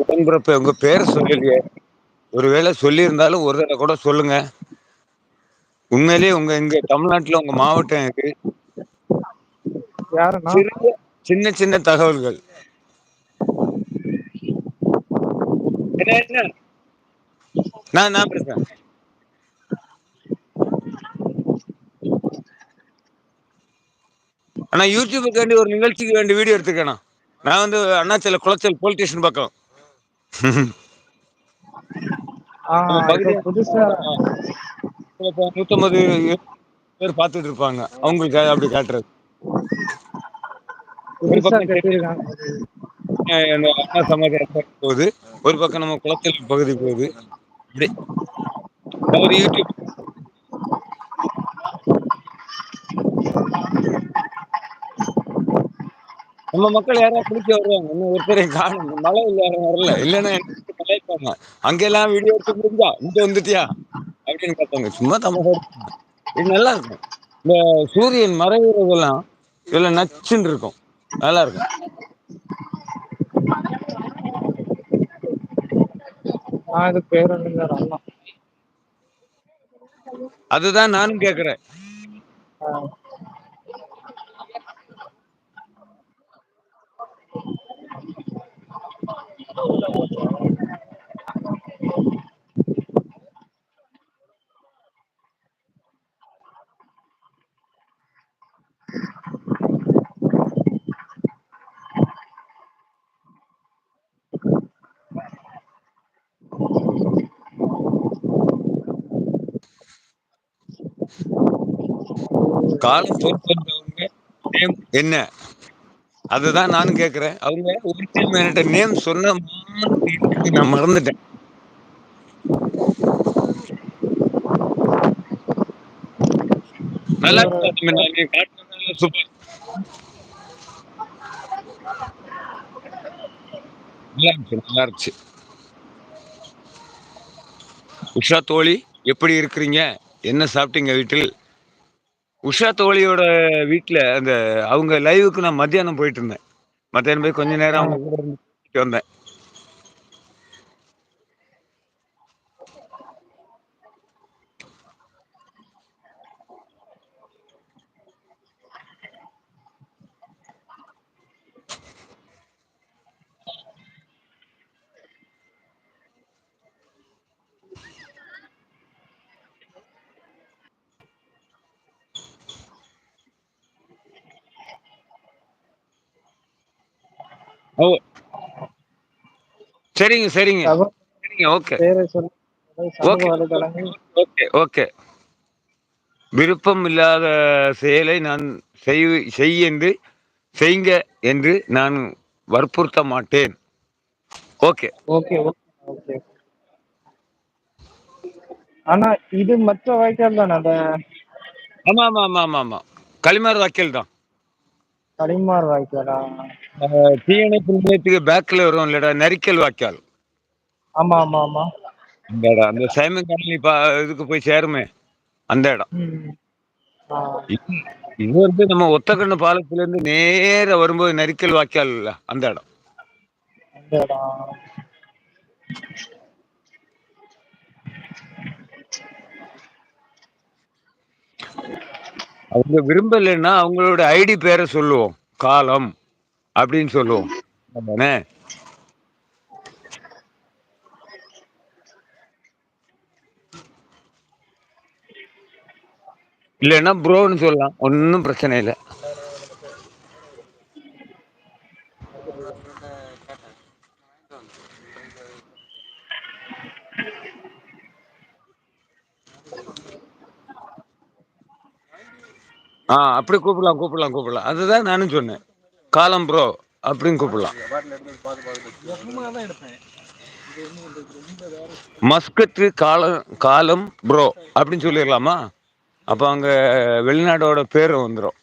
உடன்பிறப்பே உங்க பேர சொல்லலையே. ஒரு வேள சொல்லியிருந்தாலு ஒரு தடவ கூட சொல்லுங்க. உண்மையிலேயே உங்க இங்க தமிழ்நாட்டுல உங்க மாவட்டம் சிறிய சின்ன சின்ன தகவல்கள். என்ன என்ன? நா நா பேசுறே அண்ணா யூடியூபுக்காண்டி ஒரு நிகழ்ச்சிக்கு வேண்டி வீடியோ எடுத்துருக்கேண்ணா. நா வந்து அண்ணாச்சில குளச்சல் போலீஸ் ஸ்டேஷன் பக்கோ ஆ நம்ம இப்போ பகுதிய புதுசா நூத்தம்பது பேர் பாத்துட்டு இருப்பாங்க அவங்களுக்காக அப்டி காட்டுறது. ஒரு பக்கம் அண்ணா சமாஜம் போகுது. ஒரு பக்கம் நம்ம குளச்சல் பகுதி போகுது. அப்டி ஒரு யூடியூப் நம்ம மக்கள் யாராவது குளிக்க வருவாங்க. இன்னும் ஒருத்தரையும் காணும். மழை இல்ல யாரும் வரல இல்லைன்னா கலாய்ப்பாங்க அங்கெல்லாம் வீடியோ எடுத்து முடிஞ்சா இங்க வந்துட்டியா? அப்படின்னு கேட்பாங்க. சும்மா தமாஷா இது நல்லா இருக்கும். இந்த சூரியன் மறைகிறதெல்லாம் இதுல நச்சுன்னு இருக்கும். நல்லா இருக்கும். பேரறிஞர் அண்ணா அதுதான் நானும் கேக்குறேன். காலம் தோற்றவங்க நேம் என்ன அதுதான் நானும் கேக்குறேன். அவங்க ஒரு டைம் என்கிட்ட நேம் சொன்ன நான் மறந்துட்டேன். நல்லா இருக்கு தம்பி, சூப்பர் நல்லா இருந்துச்சு நல்லா இருந்துச்சு. உஷா தோழி எப்படி இருக்கிறீங்க? என்ன சாப்பிட்டீங்க வீட்டில்? உஷா தோழியோட வீட்டில் அந்த அவங்க லைவுக்கு நான் மத்தியானம் போயிட்டு இருந்தேன். மத்தியானம் போய் கொஞ்ச நேரம் அவங்க கூட இருந்து வந்தேன். ஓ. சரிங்க சரிங்க. சரிங்க ஓகே. ஓகே. ஓகே விருப்பம் இல்லாத செயலை நான் செய் செய் என்று செய்ங்க என்று நான் வற்புறுத்த மாட்டேன். ஓகே. ஓகே ஓகே ஆனா இது மற்ற வாய்க்கால் தானே அந்த ஆமா ஆமா ஆமா ஆமா ஆமா களிமார் வாக்கியல் தான். களிமார் வாய்க்காலா? தீயணைப்பு நிலையத்துக்கு பேக்ல வரும் இல்லடா நரிக்கல் வாய்க்கால். ஆமா ஆமா ஆமா. அந்த இடம் அந்த சைமன் காலனி பா இதுக்கு போய் சேருமே அந்த இடம். இது வந்து நம்ம ஒத்தக்கண்ணு பாலத்துல இருந்து நேர வரும்போது நரிக்கல் வாய்க்கால் இல்ல அந்த இடம். அவங்க விரும்பலைன்னா அவங்களோட ஐடி பேரை சொல்லுவோம் காலம். அப்படின்னு சொல்லுவோம். தானே இல்லைன்னா ப்ரோன்னு சொல்லலாம். ஒன்றும் பிரச்சனை இல்லை. ஆ அப்படி கூப்பிடலாம் கூப்பிடலாம் கூப்பிடலாம். அதுதான் நானும் சொன்னேன். காலம் ப்ரோ அப்படின்னு கூப்பிடலாம். மஸ்கத்து காலம் காலம் ப்ரோ அப்படின்னு சொல்லிடலாமா? அப்போ அங்கே வெளிநாடோட பேர் வந்துடும்